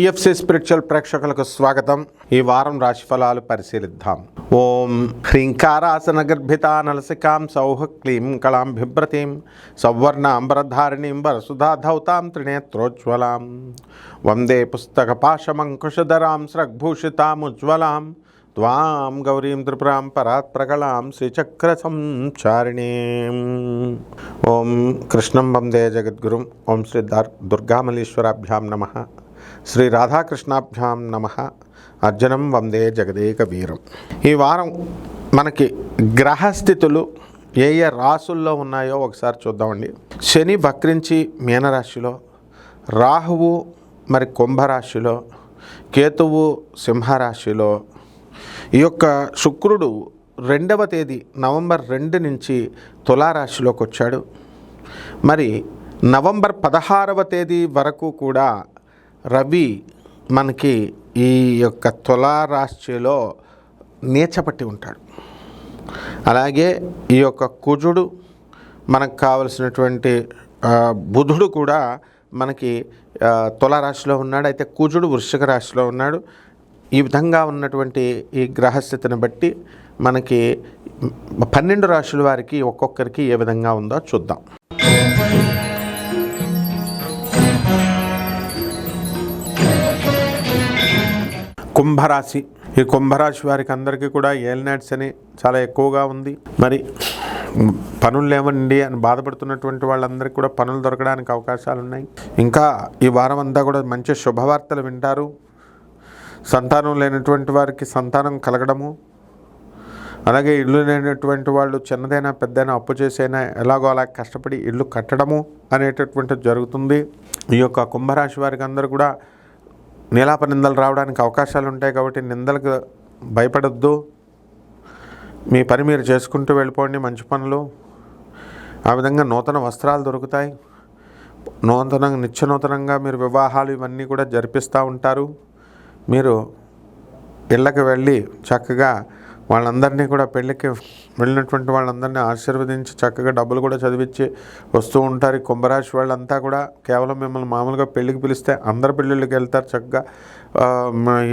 PFC spiritual ప్రేక్షకులకు స్వాగతం ఈ వారం రాశి ఫలాలు పరిశీలిద్దాం ఓం హ్రీంకారాసన గర్భిత నలసికాం సౌహ క్లీం కళాం బిభ్రతీం సౌవర్ణాంబరధారిణీం వరసుధాధౌతాం త్రినేత్రోజ్వలాం వందే పుస్తక పాశమంకుశధరాం స్రగ్భూషితాముజ్వలాం త్వాం గౌరీం త్రిపురాం పరాత్ ప్రకళాం శ్రీచక్ర సంచారిణీం ఓం కృష్ణం వందే జగద్గురుం ఓం శ్రీ దర్ దుర్గామలీశ్వరాభ్యాం నమ శ్రీ రాధాకృష్ణాభ్యాం నమ. అర్జునం వందే జగదేక వీరం ఈ వారం మనకి గ్రహస్థితులు ఏ ఏ రాసుల్లో ఉన్నాయో ఒకసారి చూద్దామండి. శని వక్రించి మీనరాశిలో రాహువు మరి కుంభరాశిలో కేతువు సింహరాశిలో ఈ యొక్క శుక్రుడు రెండవ తేదీ నవంబర్ రెండు నుంచి తులారాశిలోకి వచ్చాడు. మరి నవంబర్ పదహారవ తేదీ వరకు కూడా రవి మనకి ఈ యొక్క తులారాశిలో నీచపట్టి ఉంటాడు. అలాగే ఈ యొక్క కుజుడు మనకు కావలసినటువంటి బుధుడు కూడా మనకి ఆ, తులారాశిలో ఉన్నాడు. అయితే కుజుడు వృశ్చిక రాశిలో ఉన్నాడు. ఈ విధంగా ఉన్నటువంటి ఈ గ్రహస్థితిని బట్టి మనకి పన్నెండు రాశుల వారికి ఒక్కొక్కరికి ఏ విధంగా ఉందో చూద్దాం. కుంభరాశి. ఈ కుంభరాశి వారికి అందరికీ కూడా ఏలినాట్స్ అని చాలా ఎక్కువగా ఉంది. మరి పనులు లేవండి అని బాధపడుతున్నటువంటి వాళ్ళందరికీ కూడా పనులు దొరకడానికి అవకాశాలు ఉన్నాయి ఇంకా ఈ వారం అంతా కూడా మంచి శుభవార్తలు వింటారు. సంతానం లేనటువంటి వారికి సంతానం కలగడము. అలాగే ఇల్లు లేనటువంటి వాళ్ళు చిన్నదైనా పెద్దైనా అప్పు చేసైనా ఎలాగో అలా కష్టపడి ఇల్లు కట్టడము అనేటటువంటిది జరుగుతుంది. ఈ యొక్క కుంభరాశి వారికి అందరూ కూడా నీలాప నిందలు రావడానికి అవకాశాలు ఉంటాయి కాబట్టి నిందలకు భయపడొద్దు. మీ పని మీరు చేసుకుంటూ వెళ్ళిపోండి మంచి పనులు. ఆ విధంగా నూతన వస్త్రాలు దొరుకుతాయి. నూతనంగా నిత్య నూతనంగా మీరు వివాహాలు ఇవన్నీ కూడా జరిపిస్తూ ఉంటారు. మీరు ఇళ్ళకి వెళ్ళి చక్కగా వాళ్ళందరినీ కూడా పెళ్ళికి వెళ్ళినటువంటి వాళ్ళందరినీ ఆశీర్వదించి చక్కగా డబ్బులు కూడా చదివించి వస్తూ ఉంటారు. ఈ కుంభరాశి వాళ్ళంతా కూడా కేవలం మిమ్మల్ని మామూలుగా పెళ్ళికి పిలిస్తే అందరు పెళ్ళిళ్ళకి వెళ్తారు చక్కగా.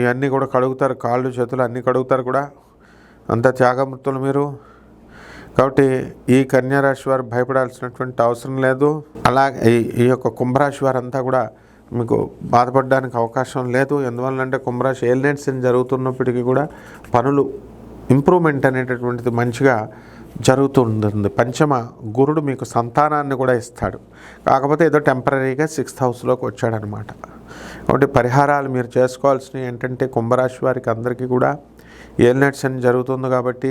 ఇవన్నీ కూడా కడుగుతారు. కాళ్ళు చేతులు అన్నీ కడుగుతారు కూడా. అంత త్యాగమూర్తులు మీరు. కాబట్టి ఈ కన్యారాశి వారు భయపడాల్సినటువంటి అవసరం లేదు. అలాగే ఈ ఈ యొక్క కుంభరాశి వారంతా కూడా మీకు బాధపడడానికి అవకాశం లేదు. ఎందువల్లంటే కుంభరాశి ఏలినట్స్ జరుగుతున్నప్పటికీ కూడా పనులు ఇంప్రూవ్మెంట్ అనేటటువంటిది మంచిగా జరుగుతుంటుంది. పంచమ గురుడు మీకు సంతానాన్ని కూడా ఇస్తాడు. కాకపోతే ఏదో టెంపరీగా సిక్స్త్ హౌస్లోకి వచ్చాడనమాట. కాబట్టి పరిహారాలు మీరు చేసుకోవాల్సినవి ఏంటంటే కుంభరాశి వారికి అందరికీ కూడా ఏలినట్స్ అని జరుగుతుంది కాబట్టి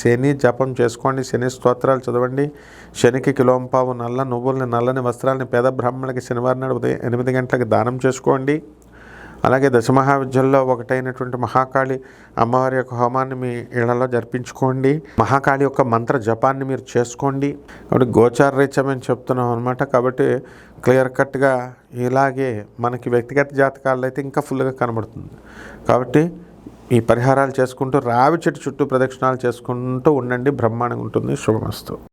శని జపం చేసుకోండి శని స్తోత్రాలు చదవండి. శనికి కిలోంపావు నల్ల నువ్వుల్ని నల్లని వస్త్రాలని పేద బ్రాహ్మణులకి శనివారం నాడు ఉదయం ఎనిమిది గంటలకు దానం చేసుకోండి. అలాగే దశమహావిద్యల్లో ఒకటైనటువంటి మహాకాళి అమ్మవారి యొక్క హోమాన్ని మీ ఇళ్ళలో జరిపించుకోండి. మహాకాళి యొక్క మంత్ర జపాన్ని మీరు చేసుకోండి. కాబట్టి గోచార చెప్తున్నాం అనమాట కాబట్టి క్లియర్ కట్గా ఇలాగే మనకి వ్యక్తిగత జాతకాల్లో అయితే ఇంకా ఫుల్గా కనబడుతుంది. కాబట్టి ఈ పరిహారాలు చేసుకుంటూ రావి చెట్టు చుట్టూ ప్రదక్షిణాలు చేసుకుంటూ ఉండండి. బ్రహ్మాండంగా ఉంటుంది. శుభమస్తు.